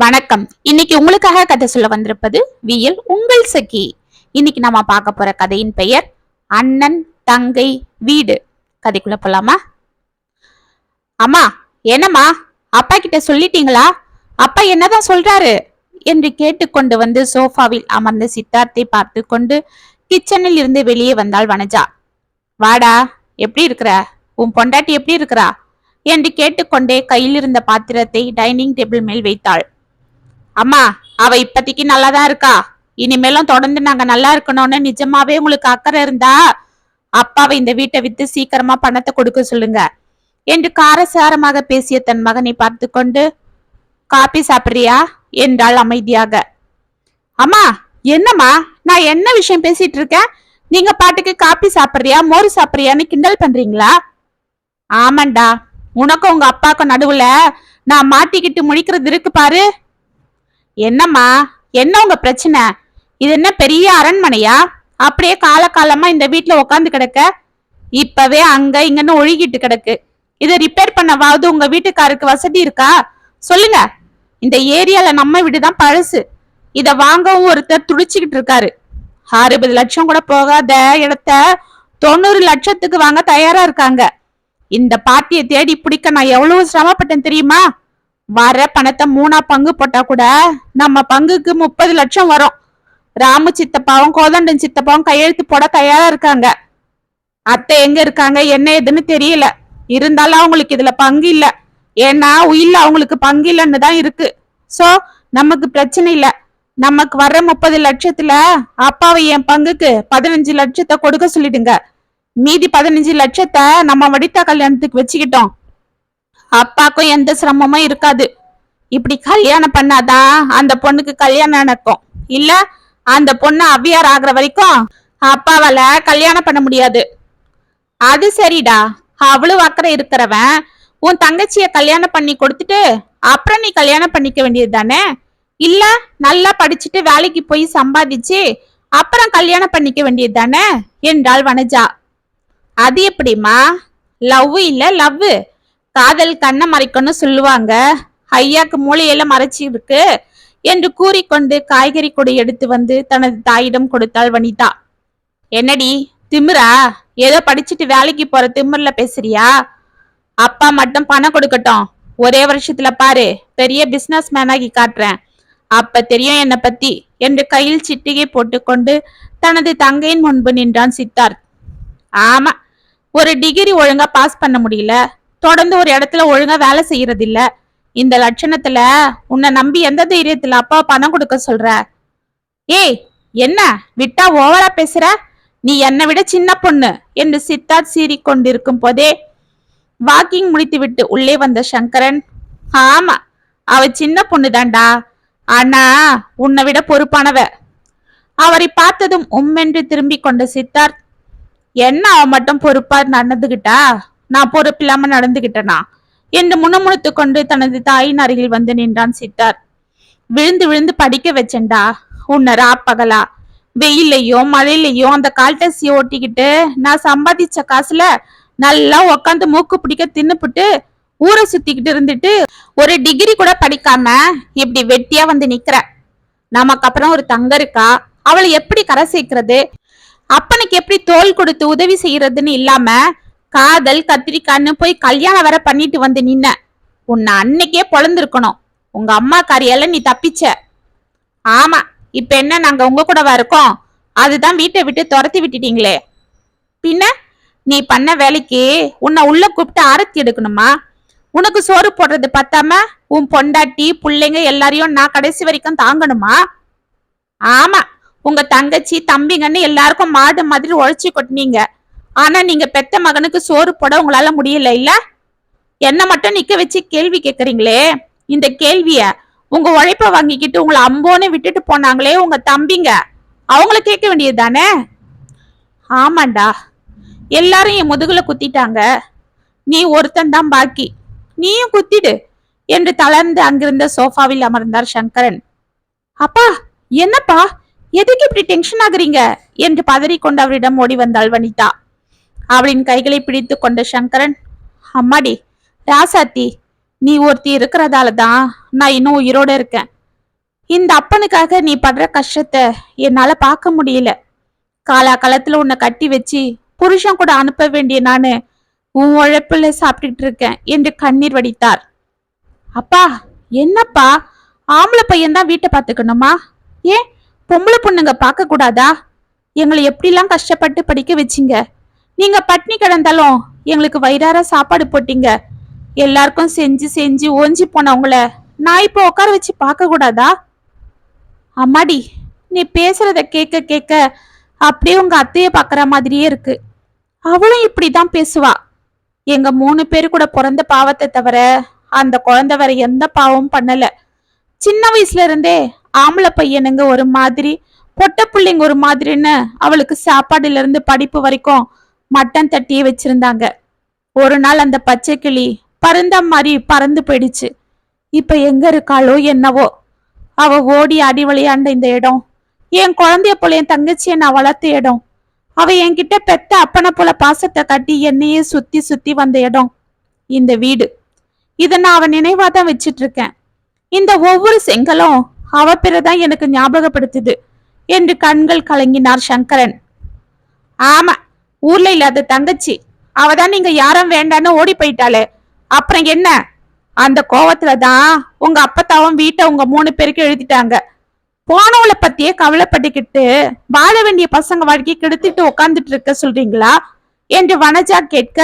வணக்கம். இன்னைக்கு உங்களுக்காக கதை சொல்ல வந்திருப்பது வியல் உங்கள் சகி. இன்னைக்கு நாம பார்க்க போற கதையின் பெயர் அண்ணன் தங்கை வீடு. கதைக்குள்ள போலாமா? அம்மா என்னம்மா? அப்பா கிட்ட சொல்லிட்டீங்களா? அப்பா என்னதான் சொல்றாரு? என்று கேட்டுக்கொண்டு வந்து சோஃபாவில் அமர்ந்த சித்தார்த்தை பார்த்து கொண்டு கிச்சனில் இருந்து வெளியே வந்தாள் வனஜா. வாடா எப்படி இருக்கிற? உன் பொண்டாட்டி எப்படி இருக்கிறா? என்று கேட்டுக்கொண்டே கையில் இருந்த பாத்திரத்தை டைனிங் டேபிள் மேல் வைத்தாள். அம்மா அவ இப்பத்திக்கு நல்லா தான் இருக்கா? இனிமேலும் தொடர்ந்து நாங்க நல்லா இருக்கணும்னு நிஜமாவே உங்களுக்கு அக்கறை இருந்தா அப்பாவை இந்த வீட்டை வித்து சீக்கிரமா பணத்தை கொடுக்க சொல்லுங்க. என்று காரசாரமாக பேசிய தன் மகனை பார்த்து கொண்டு காபி சாப்பிட்றியா? என்றாள் அமைதியாக. அம்மா என்னம்மா? நான் என்ன விஷயம் பேசிட்டு இருக்கேன்? நீங்க பாட்டுக்கு காபி சாப்பிட்றியா மோர் சாப்பிட்றியான்னு கிண்டல் பண்றீங்களா? ஆமாண்டா. உனக்கும் உங்க அப்பாக்கும் நடுவுல நான் மாட்டிக்கிட்டு முடிக்கிறது இருக்கு பாரு. என்னம்மா? என்ன உங்க பிரச்சனை? இது என்ன பெரிய அரண்மனையா? அப்படியே காலகாலமா இந்த வீட்டுல உட்காந்து கிடக்க? இப்பவே அங்க இங்கன்னு ஒழுகிட்டு கிடக்கு. இதை ரிப்பேர் பண்ணவாவது உங்க வீட்டுக்காருக்கு வசதி இருக்கா? சொல்லுங்க. இந்த ஏரியால நம்ம வீடுதான் பழசு. இத வாங்கவும் ஒருத்தர் துடிச்சுக்கிட்டு இருக்காரு. அறுபது லட்சம் கூட போகாத இடத்த தொண்ணூறு லட்சத்துக்கு வாங்க தயாரா இருக்காங்க. இந்த பாட்டியை தேடி பிடிக்க நான் எவ்வளவு சிரமப்பட்டேன் தெரியுமா? வர பணத்தை மூணா பங்கு போட்டா கூட நம்ம பங்குக்கு முப்பது லட்சம் வரும். ராமு சித்தப்பாவும் கோதண்டன் சித்தப்பாவும் கையெழுத்து போட தயாரா இருக்காங்க. அத்தை எங்க இருக்காங்க என்ன ஏதுன்னு தெரியல. இருந்தாலும் அவங்களுக்கு இதுல பங்கு இல்ல. ஏன்னா உயில்ல அவங்களுக்கு பங்கு இல்லைன்னு தான் இருக்கு. சோ நமக்கு பிரச்சனை இல்ல. நமக்கு வர்ற முப்பது லட்சத்துல அப்பாவை என் பங்குக்கு பதினஞ்சு லட்சத்தை கொடுக்க சொல்லிடுங்க. மீதி பதினஞ்சு லட்சத்தை நம்ம வடித்தா கல்யாணத்துக்கு வச்சுக்கிட்டோம். அப்பாக்கும் எந்த சிரமமும் இருக்காது. இப்படி கல்யாணம் பண்ணாதான் அந்த பொண்ணுக்கு கல்யாணம் நடக்கும். இல்ல அந்த பொண்ணு அவ்வியார் ஆகுற வரைக்கும் அப்பாவால கல்யாணம் பண்ண முடியாது. அது சரிடா. அவ்வளவு அக்கறை இருக்கிறவன் உன் தங்கச்சிய கல்யாணம் பண்ணி கொடுத்துட்டு அப்புறம் நீ கல்யாணம் பண்ணிக்க வேண்டியது தானே? இல்ல நல்லா படிச்சுட்டு வேலைக்கு போய் சம்பாதிச்சு அப்புறம் கல்யாணம் பண்ணிக்க வேண்டியது தானே? என்றாள் வனஜா. அது எப்படிம்மா? லவ் இல்ல லவ்? காதல் கண்ணை மறைக்கணும்னு சொல்லுவாங்க. ஐயாக்கு மூளையில மறைச்சி இருக்கு என்று கூறிக்கொண்டு காய்கறி கொடி எடுத்து வந்து தனது தாயிடம் கொடுத்தாள் வனிதா. என்னடி திமிரா? ஏதோ படிச்சுட்டு வேலைக்கு போற திமிர்ல பேசுறியா? அப்பா மட்டும் பணம் கொடுக்கட்டும். ஒரே வருஷத்துல பாரு பெரிய பிசினஸ் மேனாகி காட்டுறேன். அப்ப தெரியும் என்னை பத்தி என்று கையில் சிட்டிகை போட்டுக்கொண்டு தனது தங்கையின் முன்பு நின்றான் சித்தார்த். ஆமா ஒரு டிகிரி ஒழுங்கா பாஸ் பண்ண முடியல. தொடர்ந்து ஒரு இடத்துல ஒழுங்கா வேலை செய்யறது இல்ல இந்த லட்சணத்துல உன்னை நம்பி எந்த தைரியத்துல அப்பா பணம் கொடுக்க சொல்ற? ஏய் என்ன? விட்டா ஓவரா பேசுற? நீ என்னை விட சின்ன பொண்ணு என்று சித்தார்த் சீறிக்கொண்டிருக்கும் போதே வாக்கிங் முடித்துவிட்டு உள்ளே வந்த சங்கரன் ஆமா அவ சின்ன பொண்ணு தாண்டா ஆனா உன்னை விட பொறுப்பானவ. அவரை பார்த்ததும் உம்மென்று திரும்பி கொண்ட சித்தார்த் என்ன அவ மட்டும் பொறுப்பா நடந்துகிட்டா? நான் பொறுப்பில்லாம நடந்துகிட்டனா? என்று முணுமுணுத்து கொண்டு தனது தாயின் அருகில் வந்து நின்றான் சித்தார். விழுந்து விழுந்து படிக்க வச்சேன்டா உன்னை ராப்பகலா வெயிலையோ மழையிலையோ அந்த கால் ஓட்டிக்கிட்டு நான் சம்பாதிச்ச காசுல நல்லா உக்காந்து மூக்கு பிடிக்க தின்னுபிட்டு ஊரை சுத்திக்கிட்டு இருந்துட்டு ஒரு டிகிரி கூட படிக்காம இப்படி வெட்டியா வந்து நிக்கிற. நமக்கு அப்புறம் ஒரு தங்க இருக்கா? அவளை எப்படி கரை சேர்க்கிறது? அப்பனுக்கு எப்படி தோல் கொடுத்து உதவி செய்யறதுன்னு இல்லாம காதல் கத்திரிக்கான்னு போய் கல்யாணம் வர பண்ணிட்டு வந்து நின்ன. உன்னை அன்னைக்கே பொழந்திருக்கணும். உங்க அம்மா காரியால நீ தப்பிச்ச. ஆமா இப்ப என்ன நாங்க உங்க கூடவா இருக்கோம்? அதுதான் வீட்டை விட்டு துரத்தி விட்டுட்டீங்களே. பின்ன நீ பண்ண வேலைக்கு உன்னை உள்ள கூப்பிட்டு ஆரத்தி எடுக்கணுமா? உனக்கு சோறு போடுறது பத்தாம உன் பொண்டாட்டி பிள்ளைங்க எல்லாரையும் நான் கடைசி வரைக்கும் தாங்கணுமா? ஆமா உங்க தங்கச்சி தம்பிங்கன்னு எல்லாருக்கும் மாடு மாதிரி உழைச்சி கொட்டினீங்க. ஆனா நீங்க பெத்த மகனுக்கு சோறு போட உங்களால முடியல இல்ல? என்ன மட்டும் நிக்க வச்சு கேள்வி கேக்குறீங்களே? இந்த கேள்விய உங்க உழைப்ப வாங்கிக்கிட்டு உங்களை அம்போன்னு விட்டுட்டு போனாங்களே உங்க தம்பிங்க. அவங்கள கேட்க வேண்டியது தானே ஆமாண்டா. எல்லாரும் என் முதுகுல குத்திட்டாங்க. நீ ஒருத்தன் தான் பாக்கி. நீயும் குத்திடு என்று தளர்ந்து அங்கிருந்த சோஃபாவில் அமர்ந்தார் சங்கரன். அப்பா என்னப்பா? எதுக்கு இப்படி டென்ஷன் ஆகுறீங்க? என்று பதறிக்கொண்டு அவரிடம் ஓடி வந்தாள் வனிதா. அவளின் கைகளை பிடித்து கொண்ட சங்கரன் அம்மாடி ராசாத்தி நீ ஒருத்தி இருக்கிறதால தான் நான் இன்னும் உயிரோட இருக்கேன். இந்த அப்பனுக்காக நீ படுற கஷ்டத்தை என்னால பார்க்க முடியல. காலா காலத்துல உன்னை கட்டி வச்சு புருஷன் கூட அனுப்ப வேண்டிய நானு உன் உழைப்புல சாப்பிட்டுட்டு இருக்கேன் என்று கண்ணீர் வடித்தார். அப்பா என்னப்பா? ஆம்பளை பையன் தான் வீட்டை பார்த்துக்கணுமா? ஏன்? பொம்பளை பொண்ணுங்க பார்க்க கூடாதா எங்களை எப்படிலாம் கஷ்டப்பட்டு படிக்க வச்சீங்க? நீங்க பட்னி கிடந்தாலும் எங்களுக்கு வயிறார சாப்பாடு போட்டீங்க. எல்லாருக்கும் செஞ்சு செஞ்சு ஓஞ்சி போனவங்கள நான் இப்போ உட்கார வச்சு பார்க்க கூடாதா? அம்மாடி நீ பேசுறத கேட்க கேட்க அப்படியே உங்க அத்தைய பாக்குற மாதிரியே இருக்கு. அவளும் இப்படிதான் பேசுவா. எங்க மூணு பேரு கூட பிறந்த பாவத்தை தவிர அந்த குழந்தை வேற எந்த பாவமும் பண்ணல. சின்ன வயசுல இருந்தே ஆம்பளை பையனுங்க ஒரு மாதிரி பொட்ட பிள்ளைங்க ஒரு மாதிரின்னு அவளுக்கு சாப்பாடுல இருந்து படிப்பு வரைக்கும் மட்டன் தட்டியே வச்சிருந்தாங்க. ஒரு நாள் அந்த பச்சை கிளி பறந்த மாதிரி பறந்து போயிடுச்சு. இப்ப எங்க இருக்காளோ என்னவோ. அவ ஓடி அடி விளையாண்ட இந்த இடம். என் குழந்தைய போல என் தங்கச்சியை நான் வளர்த்த இடம். அவ என்கிட்ட பெத்த அப்பனை போல பாசத்தை கட்டி என்னையே சுத்தி சுத்தி வந்த இடம். இந்த வீடு. இதை நான் அவன் நினைவா தான் வச்சிட்டு இருக்கேன் இந்த ஒவ்வொரு செங்கலும் அவ பிறதான் எனக்கு ஞாபகப்படுத்துது. என்று கண்கள் கலங்கினார் சங்கரன். ஆமா ஊர்ல இல்லாத தங்கச்சி. அவ தான் நீங்க யாரும் வேண்டான்னு ஓடி போயிட்டாளே. அப்புறம் என்ன? அந்த கோவத்துல தான் உங்க அப்பத்தாவும் வீட்டை உங்க மூணு பேருக்கு எழுதிட்டாங்க. போனவளை பத்தியே கவலைப்பட்டுக்கிட்டு வாழ வேண்டிய பசங்க வாழ்க்கை கெடுத்துட்டு உட்காந்துட்டு இருக்க சொல்றீங்களா? என்று வனஜா கேட்க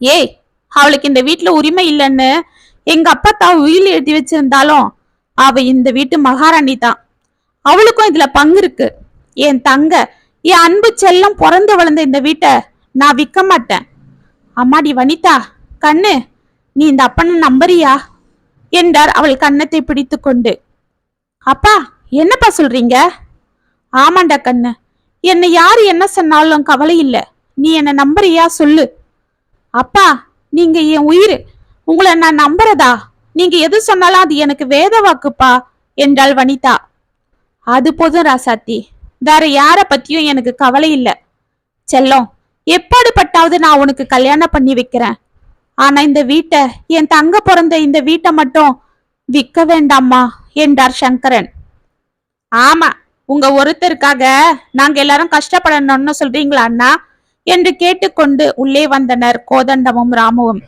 ஏய் அவளுக்கு இந்த வீட்டுல உரிமை இல்லைன்னு எங்க அப்பா தான் உயில் எழுதி வச்சிருந்தாலும் அவ இந்த வீட்டு மகாராணி தான். அவளுக்கும் இதுல பங்கு இருக்கு. என் தங்க என் அன்பு செல்லம் பிறந்து வளர்ந்த இந்த வீட்டை நான் விற்க மாட்டேன். அம்மாடி வனிதா கண்ணு நீ இந்த அப்பனை நம்புறியா? என்றார் அவள் கன்னத்தை பிடித்து கொண்டு. அப்பா என்னப்பா சொல்றீங்க? ஆமாண்டா கண்ணு என்னை யார் என்ன சொன்னாலும் கவலை இல்லை. நீ என்னை நம்புறியா சொல்லு. அப்பா நீங்க என் உயிர் உங்களை நான் நம்புறதா? நீங்க எது சொன்னாலும் அது எனக்கு வேத வாக்குப்பா என்றாள் வனிதா. அது போதும் ராசாத்தி. வேற யார பத்தியும் எனக்கு கவலை இல்ல. செல்லம் எப்பாடுபட்டாவது நான் உனக்கு கல்யாணம் பண்ணி வைக்கிறேன். ஆனா இந்த வீட்டை என் தங்க பிறந்த இந்த வீட்டை மட்டும் விற்க வேண்டாமா என்றார் சங்கரன். ஆமா உங்க ஒருத்தருக்காக நாங்க எல்லாரும் கஷ்டப்படணும்னு சொல்றீங்களா அண்ணா? என்று கேட்டுக்கொண்டு உள்ளே வந்தனர் கோதண்டமும் ராமுவும்.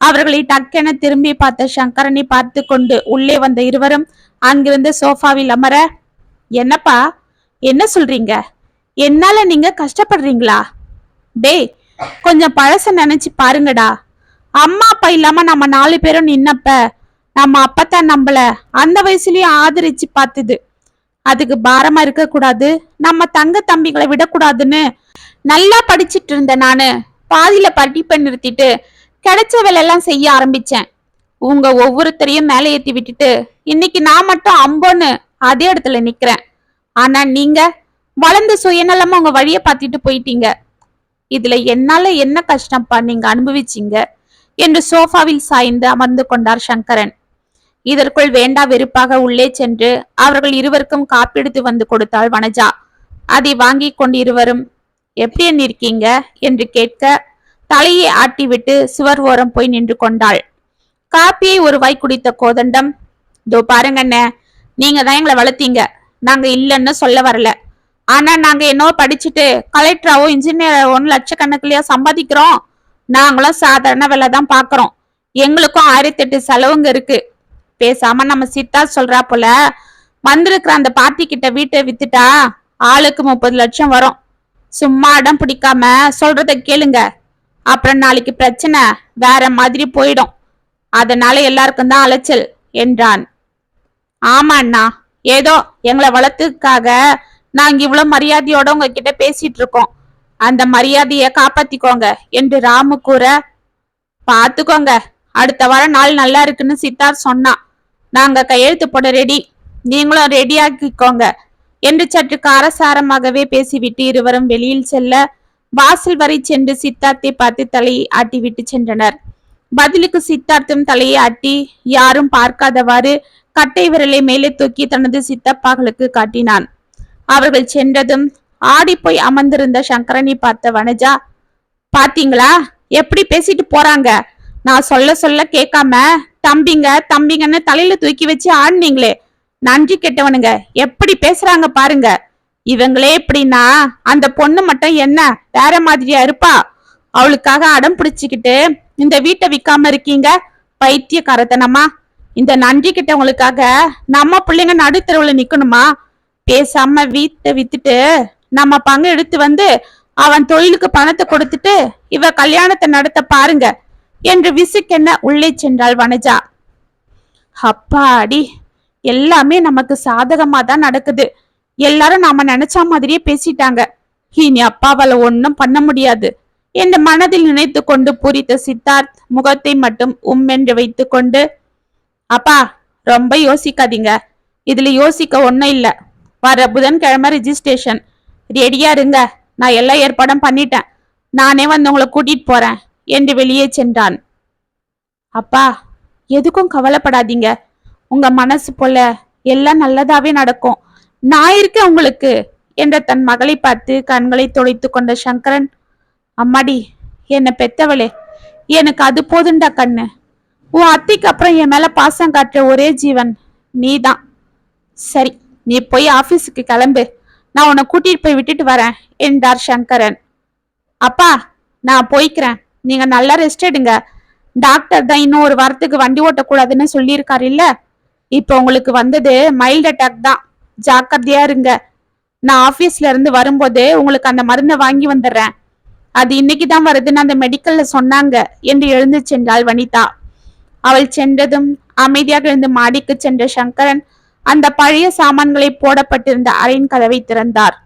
அவர்களை டக்கென திரும்பி பார்த்த சங்கரனை பார்த்து கொண்டு உள்ளே வந்த இருவரும் அங்கிருந்து சோஃபாவில் அமர என்னப்பா என்ன சொல்றீங்க? என்னால நீங்க கஷ்டப்படுறீங்களா? டேய் கொஞ்சம் பழச நினைச்சு பாருங்கடா. அம்மா அப்பா இல்லாம நம்ம நாலு பேரும் நின்னப்ப நம்ம அப்பத்தான் நம்மள அந்த வயசுலயும் ஆதரிச்சு பார்த்தது அதுக்கு பாரமா இருக்க கூடாது நம்ம தங்க தம்பிகளை விடக்கூடாதுன்னு நல்லா படிச்சிட்டு இருந்தேன் நானு பாதியில படிப்பை நிறுத்திட்டு கிடைச்ச வேலையெல்லாம் செய்ய ஆரம்பிச்சேன். உங்க ஒவ்வொருத்தரையும் மேலே ஏத்தி விட்டுட்டு இன்னைக்கு நான் மட்டும் அம்போன்னு அதே இடத்துல நிக்கிறேன். ஆனா நீங்க வளர்ந்து சுயநலமா உங்க வழிய பார்த்துட்டு போயிட்டீங்க. இதுல என்னால என்ன கஷ்டம்ப்பா நீங்க அனுபவிச்சீங்க? என்று சோஃபாவில் சாய்ந்து அமர்ந்து கொண்டார் சங்கரன். இதற்குள் வேண்டா வெறுப்பாக உள்ளே சென்று அவர்கள் இருவருக்கும் காப்பெடுத்து வந்து கொடுத்தாள் வனஜா. அதை வாங்கி கொண்டு இருவரும் எப்படி என்ன இருக்கீங்க? என்று கேட்க தலையை ஆட்டிவிட்டு சுவர் ஓரம் போய் நின்று கொண்டாள். காப்பியை ஒரு வாய் குடித்த கோதண்டம் இதோ பாருங்கண்ண நீங்க தான் எங்களை வளர்த்தீங்க. நாங்க இல்லைன்னு சொல்ல வரல. ஆனா நாங்க என்னவோ படிச்சுட்டு கலெக்டராவோ இன்ஜினியராகவும் லட்சக்கணக்கிலயோ சம்பாதிக்கிறோம். நாங்களும் சாதாரண வேலை தான் பாக்குறோம். எங்களுக்கும் ஆயிரத்தி எட்டு செலவுங்க இருக்கு. பேசாம நம்ம சித்தா சொல்றா போல வந்திருக்கிற அந்த பாட்டி கிட்ட வீட்டை வித்துட்டா ஆளுக்கு முப்பது லட்சம் வரும். சும்மா இடம் பிடிக்காம சொல்றத கேளுங்க. அப்புறம் நாளைக்கு பிரச்சனை வேற மாதிரி போயிடும். அதனால எல்லாருக்கும் தான் அலைச்சல் என்றான். ஆமா அண்ணா ஏதோ எங்களை வளர்த்துக்காக நாங்க இவ்வளவு மரியாதையோட உங்ககிட்ட பேசிட்டு இருக்கோம். அந்த மரியாதைய காப்பாத்திக்கோங்க என்று ராமு கூற பாத்துக்கோங்க அடுத்த வாரம் நாள் நல்லா இருக்குன்னு சித்தார் சொன்னான் நாங்க கையெழுத்து போட ரெடி நீங்களும் ரெடியாக்கிக்கோங்க என்று சற்று காரசாரமாகவே பேசிவிட்டு இருவரும் வெளியில் செல்ல வாசல் வரை சென்று சித்தார்த்தை பார்த்து தலையை ஆட்டிவிட்டு சென்றனர். பதிலுக்கு சித்தார்த்தும் தலையை ஆட்டி யாரும் பார்க்காதவாறு கட்டை விரலை மேலே தூக்கி தனது சித்தப்பாக்களுக்கு காட்டினான். அவர்கள் சென்றதும் ஆடிப்போய் அமர்ந்திருந்த சங்கரனை பார்த்த வனஜா பாத்தீங்களா? எப்படி பேசிட்டு போறாங்க? நான் சொல்ல சொல்ல கேட்காம தம்பிங்க தம்பிங்கன்னு தலையில தூக்கி வச்சு ஆடுனீங்களே. நன்றி கெட்டவனுங்க. எப்படி பேசுறாங்க பாருங்க. இவங்களே எப்படின்னா அந்த பொண்ணு மட்டும் என்ன வேற மாதிரியா இருப்பா? அவளுக்காக அடம் பிடிச்சுக்கிட்டு இந்த வீட்டை விக்காம இருக்கீங்க? பைத்தியக்காரத்தனமா? இந்த நன்றி கிட்டவங்களுக்காக நம்ம பிள்ளைங்க நடுத்தருவுல நிக்கணுமா? பேசாம வீட்டை வித்துட்டு நம்ம பங்கு எடுத்து வந்து அவன் தொழிலுக்கு பணத்தை கொடுத்துட்டு இவ கல்யாணத்தை நடத்த பாருங்க என்று விசுக்கென்ன உள்ளே சென்றாள் வனஜா. அப்பாடி எல்லாமே நமக்கு சாதகமா தான் நடக்குது. எல்லாரும் நாம நினைச்ச மாதிரியே பேசிட்டாங்க. இனி அப்பாவால ஒன்னும் பண்ண முடியாது என்று மனதில் நினைத்து கொண்டு பூரித்த சித்தார்த் முகத்தை மட்டும் உம்மென்று வைத்து கொண்டு அப்பா ரொம்ப யோசிக்காதீங்க. இதுல யோசிக்க ஒன்றும் இல்லை. வர புதன்கிழமை ரிஜிஸ்ட்ரேஷன் ரெடியா இருங்க. நான் எல்லா ஏற்பாடும் பண்ணிட்டேன். நானே வந்து உங்களை கூட்டிட்டு போறேன். என்று வெளியே சென்றான். அப்பா எதுக்கும் கவலைப்படாதீங்க. உங்க மனசு போல எல்லாம் நல்லதாவே நடக்கும். நான் இருக்கேன் உங்களுக்கு. என்ற தன் மகளை பார்த்து கண்களை துடைத்து கொண்ட சங்கரன் அம்மாடி என்னை பெத்தவளே எனக்கு அது போதுண்டா கண்ணு. உன் அத்திக்கு அப்புறம் என் மேல பாசம் காட்டுற ஒரே ஜீவன் நீதான். சரி நீ போய் ஆபீஸுக்கு கிளம்பு. நான் உன்னை கூட்டிட்டு போய் விட்டுட்டு வரேன். என்றார் சங்கரன். அப்பா நான் போய்க்கிறேன். நீங்க நல்லா ரெஸ்ட் எடுங்க. டாக்டர் தான் இன்னும் ஒரு வாரத்துக்கு வண்டி ஓட்டக்கூடாதுன்னு சொல்லியிருக்காரு இல்ல? இப்போ உங்களுக்கு வந்தது மைல்ட் அட்டாக் தான். ஜாக்கிரதையா இருங்க. நான் ஆபீஸ்ல இருந்து வரும்போது உங்களுக்கு அந்த மருந்தை வாங்கி வந்துடுறேன். அது இன்னைக்கு தான் வருதுன்னு அந்த மெடிக்கல்ல சொன்னாங்க. என்று எழுந்து சென்றாள் வனிதா. அவள் சென்றதும் அமைதியாக இருந்து மாடிக்கு சென்ற சங்கரன் அந்த பழைய சாமான்களை போடப்பட்டிருந்த அறையின் கதவை திறந்தார்.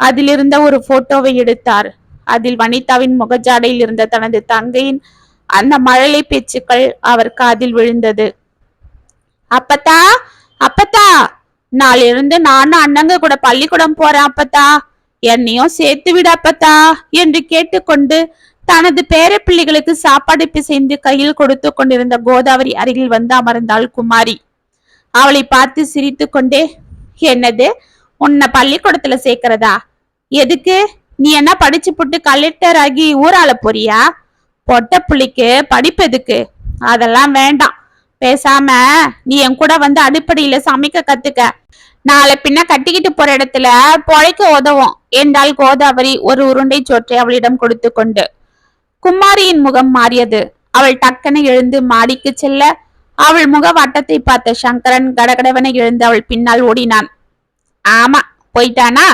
அதிலிருந்த ஒரு போட்டோவை எடுத்தார். அதில் வனிதாவின் முகஜாடையில் இருந்த தனது தங்கையின் அந்த மழலை பேச்சுக்கள் அவர் காதில் விழுந்தது. அப்பத்தா அப்பத்தா நாளிலிருந்து நானும் அண்ணங்க கூட பள்ளிக்கூடம் போறேன் அப்பத்தா. என்னையும் சேர்த்து விட அப்பத்தா என்று கேட்டுக்கொண்டு தனது பேரப்பிள்ளைகளுக்கு சாப்பாடு பிசைந்து கையில் கொடுத்து கொண்டிருந்த கோதாவரி அருகில் வந்து அமர்ந்தாள் குமாரி. அவளை பார்த்து சிரித்து கொண்டே என்னது? உன்னை பள்ளிக்கூடத்துல சேர்க்கிறதா? எதுக்கு? நீ என்ன படிச்சு புட்டு கலெக்டர் ஆகி ஊரால போறியா? பொட்ட புள்ளிக்கு படிப்பு எதுக்கு? அதெல்லாம் வேண்டாம். பேசாம நீ என் கூட வந்து அடிப்படையில சமைக்க கத்துக்க. நாளை பின்ன கட்டிக்கிட்டு போற இடத்துல பொழைக்க உதவும் என்றால் கோதாவரி ஒரு உருண்டை சோற்றை அவளிடம் கொடுத்து கொண்டு. குமாரியின் முகம் மாறியது. அவள் டக்கென எழுந்து மாடிக்கு செல்ல அவள் முக வட்டத்தை பார்த்த சங்கரன் கடகடவனை எழுந்து அவள் பின்னால் ஓடினான். ஆமா போயிட்டானா?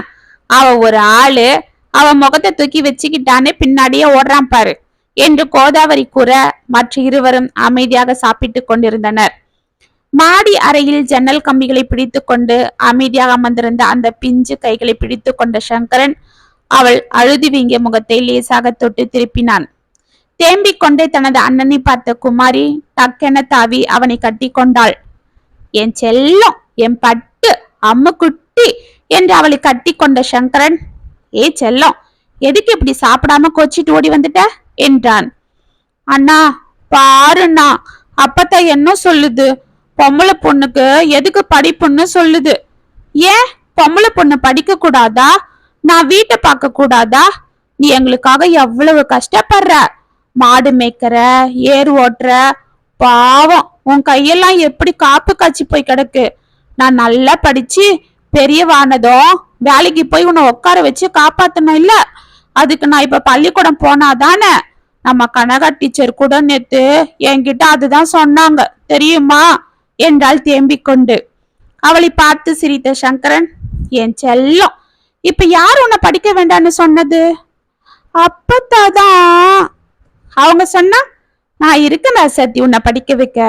அவ ஒரு ஆளு. அவ முகத்தை தூக்கி வச்சுக்கிட்டானே பின்னாடியே ஓடுறான் பாரு என்று கோதாவரி கூற மற்ற இருவரும் அமைதியாக சாப்பிட்டு கொண்டிருந்தனர். மாடி அறையில் ஜன்னல் கம்பிகளை பிடித்து கொண்டு அமைதியாக அமர்ந்திருந்த அந்த பிஞ்சு கைகளை பிடித்து கொண்ட சங்கரன் அவள் அழுதி வீங்கிய முகத்தை லேசாக தொட்டு திருப்பினான். தேம்பிக் கொண்டே தனது அண்ணனை பார்த்த குமாரி டக்கென தாவி அவனை கட்டி கொண்டாள். என் செல்லம் என் பட்டு அம்மு குட்டி என்று அவளை கட்டி கொண்ட சங்கரன். ஏ செல்லம் எதுக்கு இப்படி சாப்பிடாம கோச்சிட்டு ஓடி வந்துட்ட? என்றான். அண்ணா பாருண்ணா அப்பத்தா என்ன சொல்லுது? பொம்பளை பொண்ணுக்கு எதுக்கு படிப்புன்னு சொல்லுது. ஏன்? பொம்பளை பொண்ணு படிக்க கூடாதா? நான் வீட்டை பார்க்க கூடாதா? நீ எங்களுக்காக எவ்வளவு கஷ்டப்படுற? மாடு மேய்க்கிற ஏர் ஓட்டுற பாவம். உன் கையெல்லாம் எப்படி காப்பு காய்ச்சி போய் கிடக்கு? நான் நல்லா படிச்சு பெரியவானதும் வேலைக்கு போய் உன்னை உட்கார வச்சு காப்பாத்தணும் இல்ல? அதுக்கு நான் இப்ப பள்ளிக்கூடம் போனாதானே? நம்ம கனகா டீச்சர் கூட நேத்து என்கிட்ட அதுதான் சொன்னாங்க. தெரியுமா? என்றால் தேம்பிக் கொண்டு அவளை பார்த்து சிரித்த சங்கரன் என் செல்லம் இப்ப யார் உன்னை படிக்க வேண்டாம்னு சொன்னது? அப்பத்தாதான். அவங்க சொன்னா நான் இருக்கேன் சத்தி உன்னை படிக்க வைக்க.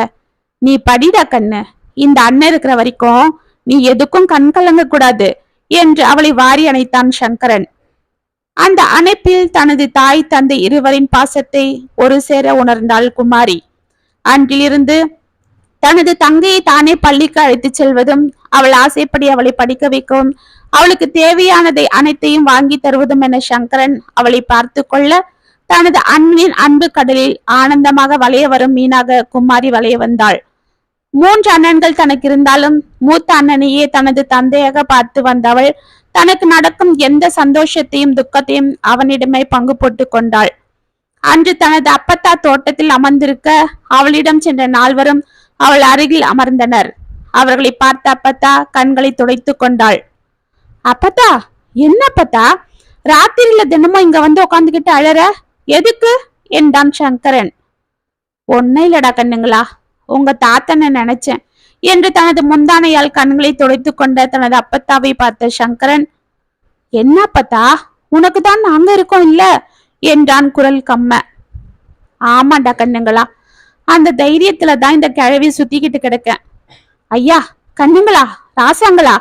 நீ படிடா கண்ணு. இந்த அண்ணன் இருக்கிற வரைக்கும் நீ எதுக்கும் கண் கலங்க கூடாது என்று அவளை வாரி அணைத்தான் சங்கரன். அந்த அணைப்பில் தனது தாய் தந்தை இருவரின் பாசத்தை ஒரு சேர உணர்ந்தாள் குமாரி. அன்றிலிருந்து தனது தங்கையை தானே பள்ளிக்கு அழைத்துச் செல்வதும் அவள் ஆசைப்படி அவளை படிக்க வைக்கவும் அவளுக்கு தேவையானதை அனைத்தையும் வாங்கி தருவதும் என சங்கரன் அவளை பார்த்து கொள்ள தனது அன்பின் அன்பு கடலில் ஆனந்தமாக வளைய வரும் மீனாக குமாரி வளைய வந்தாள். மூன்று அண்ணன்கள் தனக்கு இருந்தாலும் மூத்த அண்ணனையே தனது தந்தையாக பார்த்து வந்தவள் தனக்கு நடக்கும் எந்த சந்தோஷத்தையும் துக்கத்தையும் அவனிடமே பங்கு போட்டு கொண்டாள். அன்று தனது அப்பத்தா தோட்டத்தில் அமர்ந்திருக்க அவளிடம் சென்ற நால்வரும் அவள் அருகில் அமர்ந்தனர். அவர்களை பார்த்த அப்பத்தா கண்களை துடைத்து கொண்டாள். அப்பத்தா என்ன அப்பத்தா? ராத்திரியில தினமும் இங்க வந்து உட்காந்துக்கிட்டு அழற? எதுக்கு? என்றான் சங்கரன். ஒன்னும் இல்லடா கண்ணுங்களா. உங்க தாத்தனை நினைச்சேன். என்று தனது முந்தானையால் கண்களை துடைத்து கொண்ட தனது அப்பத்தாவை பார்த்த சங்கரன் என்ன அப்பத்தா? உனக்கு தான் நாங்க இருக்கோம் இல்ல? என்றான் குரல் கம்ம. ஆமாண்டா கண்ணுங்களா. அந்த தைரியத்துல தான் இந்த கிழவி சுத்திக்கிட்டு கிடக்கேன். ஐயா கண்ணுங்களா ராசாங்களா?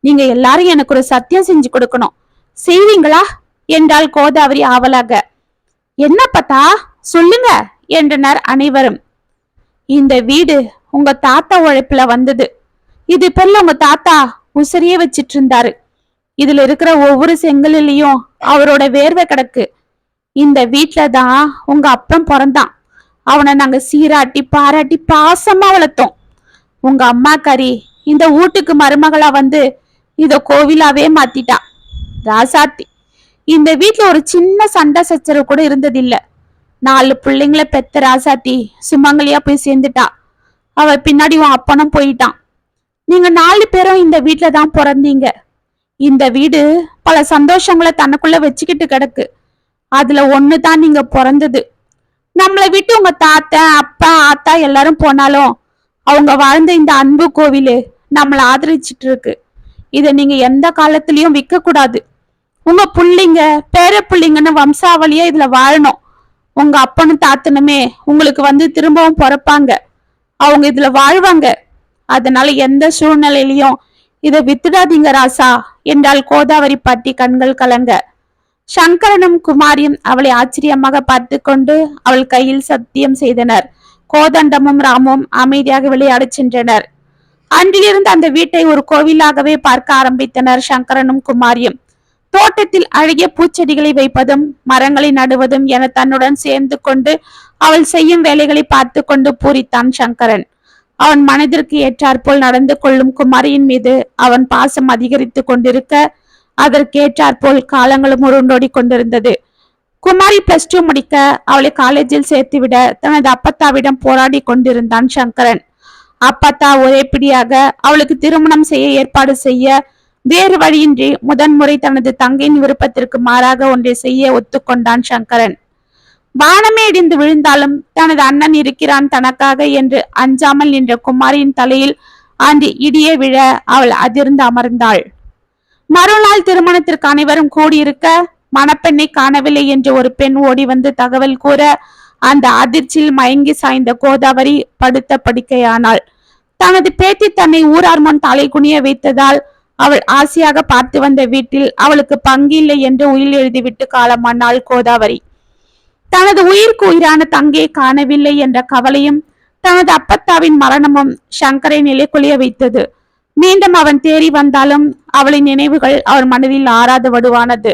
நீங்க எல்லாரும் எனக்கு ஒரு சத்தியம் செஞ்சு கொடுக்கணும். செய்வீங்களா? என்றாள் கோதாவரி ஆவலாக. என்ன பத்தா? சொல்லுங்க என்றனர் அனைவரும். இந்த வீடு உங்க தாத்தா உழைப்புல வந்தது. இது பெல்ல உங்க தாத்தா உசிரியே வச்சிட்டு இருந்தாரு இதுல இருக்கிற ஒவ்வொரு செங்கலிலையும் அவரோட வேர்வை கிடக்கு. இந்த வீட்ல தான் உங்க அப்பன் பிறந்தான். அவனை நாங்க சீராட்டி பாராட்டி பாசமா வளர்த்தோம். உங்க அம்மா கறி இந்த வீட்டுக்கு மருமகளா வந்து இத கோவிலாவே மாத்திட்டா. ராசாத்தி. இந்த வீட்டுல ஒரு சின்ன சண்டை சச்சரவு கூட இருந்ததில்ல. நாலு பிள்ளைங்களை பெத்த ராசாத்தி சுமங்கலியா போய் சேர்ந்துட்டா. அவ பின்னாடி உன் அப்பனும் போயிட்டான். நீங்க நாலு பேரும் இந்த வீட்டுல தான் பிறந்தீங்க. இந்த வீடு பல சந்தோஷங்களை தனக்குள்ள வச்சுக்கிட்டு கிடக்கு. அதுல ஒண்ணு தான் நீங்க பிறந்தது. நம்மளை விட்டு உங்க தாத்தா அப்பா ஆத்தா எல்லாரும் போனாலும் அவங்க வாழ்ந்த இந்த அன்பு கோவிலு நம்மளை ஆதரிச்சிட்டு இருக்கு. இதை நீங்க எந்த காலத்திலயும் விற்க கூடாது. உங்க புள்ளைங்க பேர பிள்ளைங்கன்னு வம்சாவளியா இதுல வாழணும். உங்க அப்பனும் தாத்தனுமே உங்களுக்கு வந்து திரும்பவும் பிறப்பாங்க. அவங்க இதுல வாழ்வாங்க. அதனால எந்த சூழ்நிலையிலையும் இதை வித்துடாதீங்க ராசா என்றால் கோதாவரி பாட்டி கண்கள் கலங்க. சங்கரனும் குமாரியும் அவளை ஆச்சரியமாக பார்த்து கொண்டு அவள் கையில் சத்தியம் செய்தனர். கோதண்டமும் ராமும் அமைதியாக விளையாடச் சென்றனர். அன்றிலிருந்து அந்த வீட்டை ஒரு கோவிலாகவே பார்க்க ஆரம்பித்தனர் சங்கரனும் குமாரியும். தோட்டத்தில் அழகிய பூச்செடிகளை வைப்பதும் மரங்களை நடுவதும் என தன்னுடன் சேர்ந்து கொண்டு அவள் செய்யும் வேலைகளை பார்த்து கொண்டு பூரித்தான் சங்கரன். அவன் மனதிற்கு ஏற்றாற்போல் நடந்து கொள்ளும் குமாரியின் மீது அவன் பாசம் அதிகரித்து கொண்டிருக்க அதற்கேற்றாற்போல் காலங்களும் உருண்டோடி கொண்டிருந்தது. குமாரி பிளஸ் டூ முடிக்க அவளை காலேஜில் சேர்த்துவிட தனது அப்பத்தாவிடம் போராடி கொண்டிருந்தான் சங்கரன். அப்பத்தா ஒரே பிடியாக அவளுக்கு திருமணம் செய்ய ஏற்பாடு செய்ய வேறு வழியின்றி முதன்முறை தனது தங்கையின் விருப்பத்திற்கு மாறாக ஒன்றை செய்ய ஒத்துக்கொண்டான் சங்கரன். வானமே இடிந்து விழுந்தாலும் தனது அண்ணன் இருக்கிறான் தனக்காக என்று அஞ்சாமல் நின்ற குமாரியின் தலையில் ஆண்டி இடியே விழ அவள் அதிர்ந்து அமர்ந்தாள். மறுநாள் திருமணத்திற்கு அனைவரும் கூடியிருக்க மணப்பெண்ணை காணவில்லை என்று ஒரு பெண் ஓடி வந்து தகவல் கூற அந்த அதிர்ச்சியில் மயங்கி சாய்ந்த கோதாவரி படுத்த படுக்கையானாள். தனது பேத்தி தன்னை ஊரார் முன் தலை குனிய வைத்ததால் அவள் ஆசையாக பார்த்து வந்த வீட்டில் அவளுக்கு பங்கில்லை என்று உயிர் எழுதிவிட்டு காலமானாள் கோதாவரி. தனது உயிருக்கு உயிரான தங்கையை காணவில்லை என்ற கவலையும் தனது அப்பத்தாவின் மரணமும் சங்கரை நிலைக்குலிய வைத்தது. மீண்டும் அவன் தேறி வந்தாலும் அவளின் நினைவுகள் அவர் மனதில் ஆறாத வடுவானது.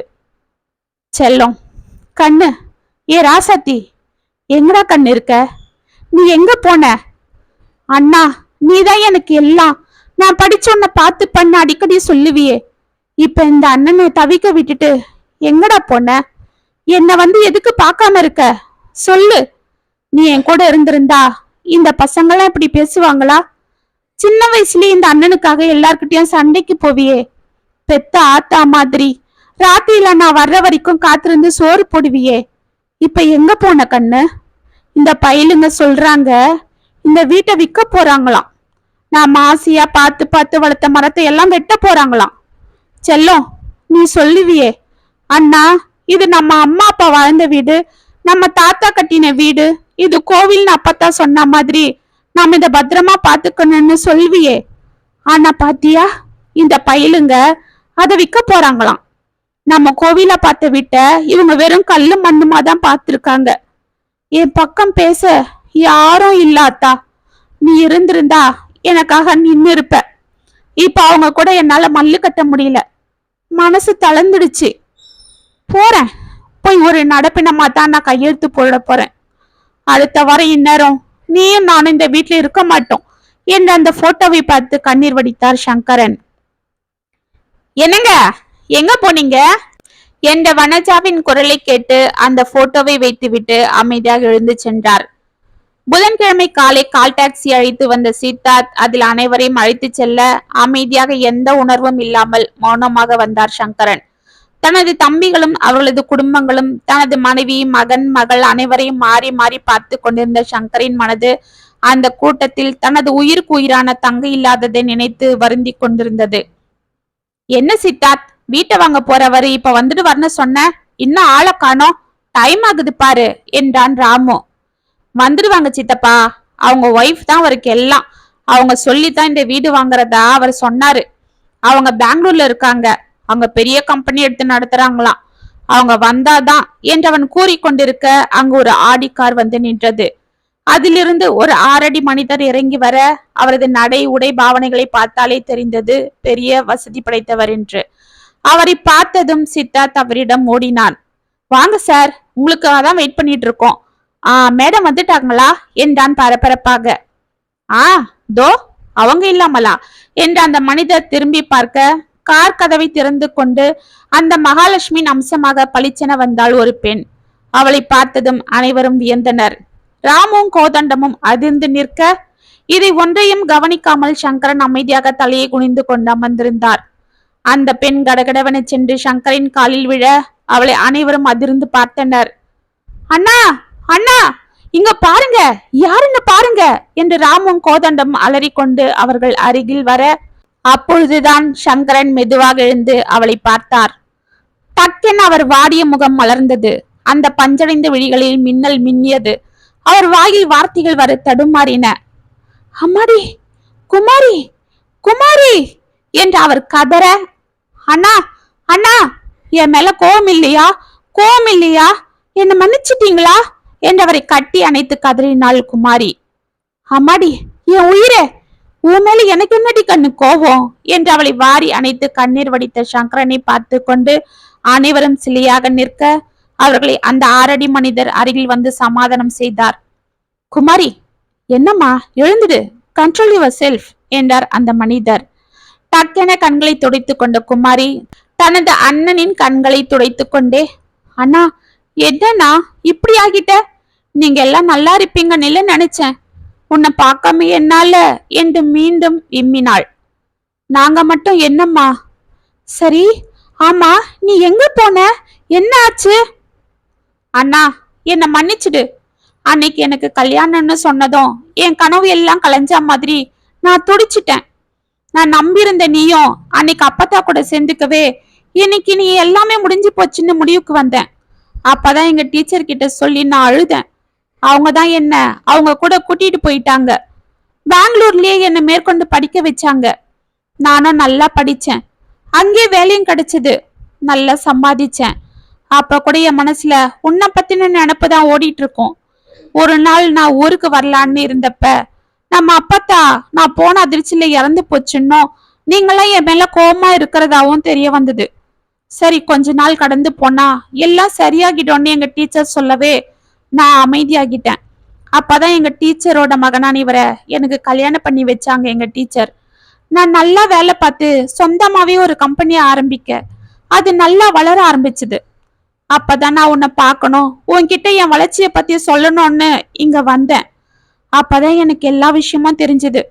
செல்லம் கண்ணு ஏ ராசத்தி எங்கடா கண்ணு இருக்க? நீ எங்க போன? அண்ணா நீதான் எனக்கு எல்லாம் நான் படிச்சோன்ன பார்த்து பண்ண அடிக்கடி சொல்லுவியே. இப்ப இந்த அண்ணனை தவிக்க விட்டுட்டு எங்கடா போன? என்னை வந்து எதுக்கு பார்க்காம இருக்க? சொல்லு. நீ என் கூட இருந்திருந்தா இந்த பசங்களாம் இப்படி பேசுவாங்களா? சின்ன வயசுலயே இந்த அண்ணனுக்காக எல்லார்கிட்டயும் சண்டைக்கு போவியே. பெத்த ஆத்தா மாதிரி. ராத்திரியில நான் வர்ற வரைக்கும் காத்திருந்து சோறு போடுவியே. இப்ப எங்க போன கண்ணு? இந்த பயலுங்க சொல்றாங்க இந்த வீட்டை விற்க போறாங்களாம். நான் மாசியா பார்த்து பார்த்து வளர்த்த மரத்தை எல்லாம் வெட்ட போறாங்களாம். செல்லம் நீ சொல்லுவியே அண்ணா இது நம்ம அம்மா அப்பா வாழ்ந்த வீடு நம்ம தாத்தா கட்டின வீடு இது கோவில்னு அப்பத்தா சொன்ன மாதிரி நாம் இதை பத்திரமா பார்த்துக்கணும்னு சொல்வியே ஆனா பாத்தியா இந்த பயிலுங்க அதை விற்க போறாங்களாம். நம்ம கோவில பார்த்த வீட்டை இவங்க வெறும் கல்லு மண்ணுமா தான் பார்த்துருக்காங்க. என் பக்கம் பேச யாரும் இல்லாத்தா நீ இருந்திருந்தா எனக்காக நின்று இருப்ப இப்ப அவங்க கூட என்னால மல்லு கட்ட முடியல. மனசு தளர்ந்துடுச்சு. போறேன். போய் ஒரு நடப்பினமா தான் நான் கையெழுத்து போட போறேன். அடுத்த வாரம் இந்நேரம் நீயும் நானும் இந்த வீட்டுல இருக்க மாட்டோம். என்று அந்த போட்டோவை பார்த்து கண்ணீர் வடித்தார் சங்கரன். என்னங்க? எங்க போனீங்க? என்ற வனஜாவின் குரலை கேட்டு அந்த போட்டோவை வைத்துவிட்டு அமைதியாக எழுந்து சென்றார். புதன்கிழமை காலை கால் டாக்ஸி அழைத்து வந்த சித்தார்த் அதில் அனைவரையும் அழைத்து செல்ல அமைதியாக எந்த உணர்வும் இல்லாமல் மௌனமாக வந்தார் சங்கரன். தனது தம்பிகளும் அவர்களது குடும்பங்களும் தனது மனைவி மகன் மகள் அனைவரையும் மாறி மாறி பார்த்து கொண்டிருந்த சங்கரின் மனது அந்த கூட்டத்தில் தனது உயிருக்கு உயிரான தங்கை இல்லாததை நினைத்து வருந்தி கொண்டிருந்தது. என்ன சித்தார்த் வீட்டை வாங்க போறவர் இப்ப வந்துட்டு வரணும் சொன்ன? இன்னும் ஆளை காணோம். டைம் ஆகுது பாரு என்றான் ராமு. வந்துடுவாங்க சித்தப்பா. அவங்க ஒய்ஃப் தான் அவருக்கு எல்லாம். அவங்க சொல்லித்தான் இந்த வீடு வாங்குறதா அவர் சொன்னாரு. அவங்க பெங்களூர்ல இருக்காங்க. அவங்க பெரிய கம்பெனி எடுத்து நடத்துறாங்களாம். அவங்க வந்தாதான் என்றவன் கூறிக்கொண்டிருக்க அங்கு ஒரு ஆடி கார் வந்து நின்றது. அதிலிருந்து ஒரு ஆறடி மனிதர் இறங்கி வர அவரது நடை உடை பாவனைகளை பார்த்தாலே தெரிந்தது பெரிய வசதி படைத்தவர் என்று. அவரை பார்த்ததும் சித்தார்த் அவரிடம் ஓடினான். வாங்க சார் உங்களுக்காக தான் வெயிட் பண்ணிட்டு இருக்கோம். ஆ மேடம் வந்துட்டாங்களா? என்றான் பரபரப்பாக. ஆ தோ அவங்க இல்லாமலா? என்று அந்த மனிதர் திரும்பி பார்க்க கார் கதவை திறந்து கொண்டு அந்த மகாலட்சுமியின் அம்சமாக பளிச்சென வந்தாள் ஒரு பெண். அவளை பார்த்ததும் அனைவரும் வியந்தனர். ராமும் கோதண்டமும் அதிர்ந்து நிற்க இதை ஒன்றையும் கவனிக்காமல் சங்கரன் அமைதியாக தலையை குனிந்து கொண்டு அமர்ந்திருந்தார். அந்த பெண் கடகடவென சென்று சங்கரின் காலில் விழ அவளை அனைவரும் அதிர்ந்து பார்த்தனர். அண்ணா அண்ணா இங்க பாருங்க யாருங்க பாருங்க? என்று ராமும் கோதண்டம் அலறிக்கொண்டு அவர்கள் அருகில் வர அப்பொழுதுதான் சங்கரன் மெதுவாக எழுந்து அவளை பார்த்தார். டக்கென அவர் வாடிய முகம் மலர்ந்தது. அந்த பஞ்சடைந்த விழிகளில் மின்னல் மின்னியது. அவர் வாயில் வார்த்தைகள் வர தடுமாறின. அம்மாடி குமாரி குமாரி! என்று அவர் கதற அண்ணா அண்ணா என் மேல கோவம் இல்லையா? கோவம் இல்லையா? என்ன மன்னிச்சிட்டீங்களா? என்று அவரை கட்டி அணைத்து கதறினாள் குமாரி. அம்மாடி என் உயிரே! உன் மேல எனக்கு என்னடி கண்ணு? கோவம் என்று அவளை வாரி அணைத்து கண்ணீர் வடித்த சங்கரனை பார்த்து கொண்டு அனைவரும் சிலையாக நிற்க அவர்களை அந்த ஆறடி மனிதர் அருகில் வந்து சமாதானம் செய்தார். குமாரி என்னம்மா? எழுந்துடு. கண்ட்ரோல் யுவர் செல்ஃப் என்றார் அந்த மனிதர். டக்கென கண்களை துடைத்து கொண்ட குமாரி தனது அண்ணனின் கண்களை துடைத்து கொண்டே அண்ணா என்னண்ணா இப்படி ஆகிட்ட? நீங்க எல்லாம் நல்லா இருப்பீங்கன்னு நினைச்சேன். உன்னை பார்க்காம என்னால? என்று மீண்டும் இம்மினாள் நாங்க மட்டும் என்னம்மா? சரி ஆமா நீ எங்க போன? என்ன ஆச்சு? அண்ணா என்னை மன்னிச்சிடு. அன்னைக்கு எனக்கு கல்யாணம்னு சொன்னதும் என் கனவு எல்லாம் கலைஞ்ச மாதிரி நான் துடிச்சிட்டேன். நான் நம்பியிருந்த நீயும் அன்னைக்கு அப்பத்தா கூட சேர்ந்துக்கவே இன்னைக்கு நீ எல்லாமே முடிஞ்சு போச்சுன்னு முடிவுக்கு வந்தேன். அப்பதான் எங்க டீச்சர் கிட்ட சொல்லி நான் அழுதேன். அவங்க தான் என்ன அவங்க கூட கூட்டிட்டு போயிட்டாங்க. பெங்களூர்லயே என்னை மேற்கொண்டு படிக்க வச்சாங்க. நானும் நல்லா படிச்சேன். அங்கே வேலையும் கிடைச்சது. நல்லா சம்பாதிச்சேன். அப்ப கூட என் மனசுல உன்னை பத்தின நினப்பு தான் ஓடிட்டு இருக்கும். ஒரு நாள் நான் ஊருக்கு வரலான்னு இருந்தப்ப நம்ம அப்பத்தா நான் போன அதிர்ச்சியில இறந்து போச்சுன்னோ நீங்களாம் என் மேல கோபமா இருக்கிறதாவும் தெரிய வந்தது. சரி கொஞ்ச நாள் கடந்து போனா எல்லாம் சரியாகிட்டோன்னு எங்க டீச்சர் சொல்லவே நான் அமைதியாகிட்டேன். அப்பதான் எங்க டீச்சரோட மகனான இவரை எனக்கு கல்யாணம் பண்ணி வச்சாங்க எங்க டீச்சர் நான் நல்லா வேலை பார்த்து சொந்தமாவே ஒரு கம்பெனியை ஆரம்பிக்க அது நல்லா வளர ஆரம்பிச்சுது. அப்பதான் நான் உன்னை பார்க்கணும் உன்கிட்ட என் வளர்ச்சியை பத்தி சொல்லணும்னு இங்க வந்தேன். அப்பதான் எனக்கு எல்லா விஷயமும் தெரிஞ்சது.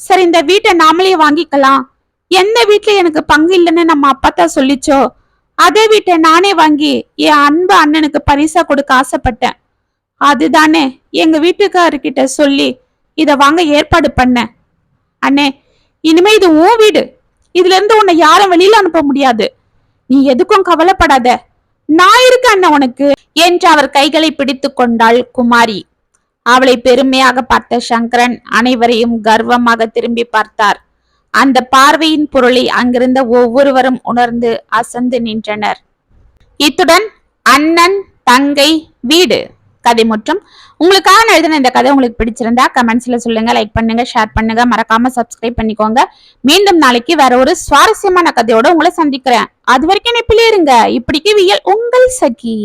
சரி இந்த வீட்டை நாமளே வாங்கிக்கலாம் எந்த வீட்டுல எனக்கு பங்கு இல்லைன்னு நம்ம அப்பத்தான் சொல்லிச்சோ? அதே வீட்டை நானே வாங்கி என் அன்பு அண்ணனுக்கு பரிசா கொடுக்க ஆசைப்பட்டேன். அதுதானே எங்க வீட்டுக்காரர்கிட்ட சொல்லி இத வாங்க ஏற்பாடு பண்ணேன் அண்ணே இனிமே இது உன் வீடு. இதுல இருந்து உன்னை யாரும் வெளியில அனுப்ப முடியாது. நீ எதுக்கும் கவலைப்படாத. நான் இருக்க அண்ணன் உனக்கு என்று அவர் கைகளை பிடித்து கொண்டாள் குமாரி. அவளை பெருமையாக பார்த்த சங்கரன் அனைவரையும் கர்வமாக திரும்பி பார்த்தார். அந்த பார்வையின் பொருளை அங்கிருந்த ஒவ்வொருவரும் உணர்ந்து அசந்து நின்றனர். இத்துடன் அண்ணன் தங்கை வீடு கதை மற்றும். உங்களுக்காக எழுதின இந்த கதை உங்களுக்கு பிடிச்சிருந்தா கமெண்ட்ஸ்ல சொல்லுங்க லைக் பண்ணுங்க ஷேர் பண்ணுங்க. மறக்காம சப்ஸ்கிரைப் பண்ணிக்கோங்க. மீண்டும் நாளைக்கு வேற ஒரு சுவாரஸ்யமான கதையோட உங்களை சந்திக்கிறேன். அது வரைக்கும் நெப்பிலே இருங்க இப்படிக்கு வியல் உங்கள் சகி.